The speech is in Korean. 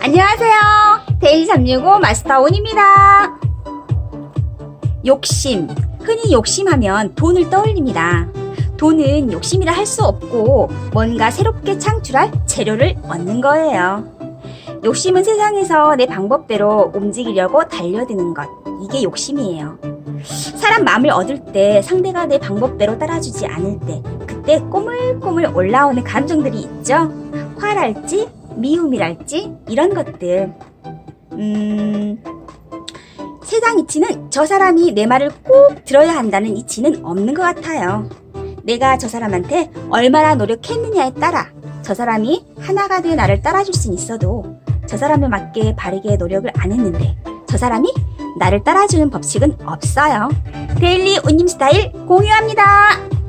안녕하세요. 데일리 365 마스터 온입니다. 욕심. 흔히 욕심하면 돈을 떠올립니다. 돈은 욕심이라 할 수 없고 뭔가 새롭게 창출할 재료를 얻는 거예요. 욕심은 세상에서 내 방법대로 움직이려고 달려드는 것. 이게 욕심이에요. 사람 마음을 얻을 때 상대가 내 방법대로 따라주지 않을 때그 때 꼬물꼬물 올라오는 감정들이 있죠. 화랄지 미움이랄지 이런 것들. 음, 세상 이치는 저 사람이 내 말을 꼭 들어야 한다는 이치는 없는 것 같아요. 내가 저 사람한테 얼마나 노력했느냐에 따라 저 사람이 하나가 돼 나를 따라줄 순 있어도 저 사람에 맞게 바르게 노력을 안 했는데 저 사람이 나를 따라주는 법칙은 없어요. 데일리 운님 스타일 공유합니다.